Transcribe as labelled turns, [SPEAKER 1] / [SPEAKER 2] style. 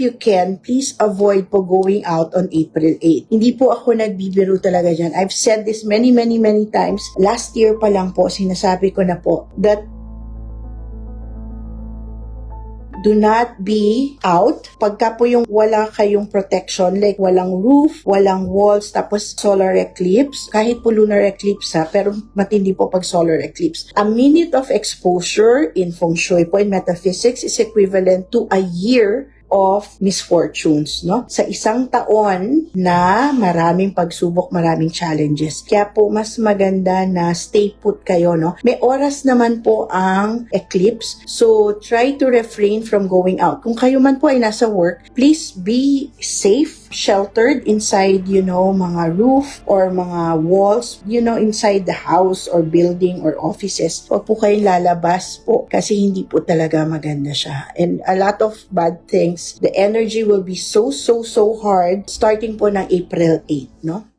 [SPEAKER 1] you can, please avoid po going out on April 8. Hindi po ako nagbibiro talaga dyan. I've said this many, many, many times. Last year pa lang po, sinasabi ko na po that do not be out. Pagka po yung wala kayong protection, like walang roof, walang walls, tapos solar eclipse, kahit po lunar eclipse ha, pero matindi po pag solar eclipse. A minute of exposure in feng shui po in metaphysics is equivalent to a year of misfortunes, no? Sa isang taon na maraming pagsubok, maraming challenges. Kaya po mas maganda na stay put kayo, no? May oras naman po ang eclipse, so try to refrain from going out. Kung kayo man po ay nasa work, please be safe, sheltered inside, you know, mga roof or mga walls, you know, inside the house or building or offices. Huwag po kayong lalabas po kasi hindi po talaga maganda siya. And a lot of bad things, the energy will be so, so, so hard starting po ng April 8, no?